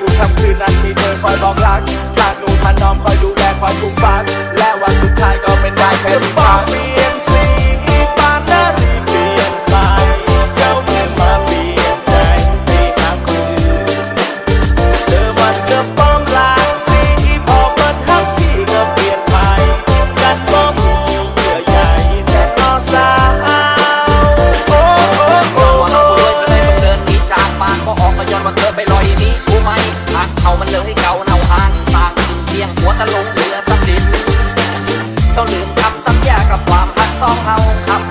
ทุกค่ำคืนนั้นมีเธอคอยบอกรักจากหนูทันนอมคอยดูแลคอยปลูกฝังและวันสุดท้ายก็เป็นได้แค่ที่ฟังเปลี่ยน เขามันเลยเกาเน่าอ้างสร้างเพียงหัวตะลงเหลือสำลิดเจ้าลืมคำสัญญากับความพักสองเฮาคำ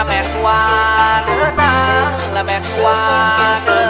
ละแม่ควานตั้งละแม่วาน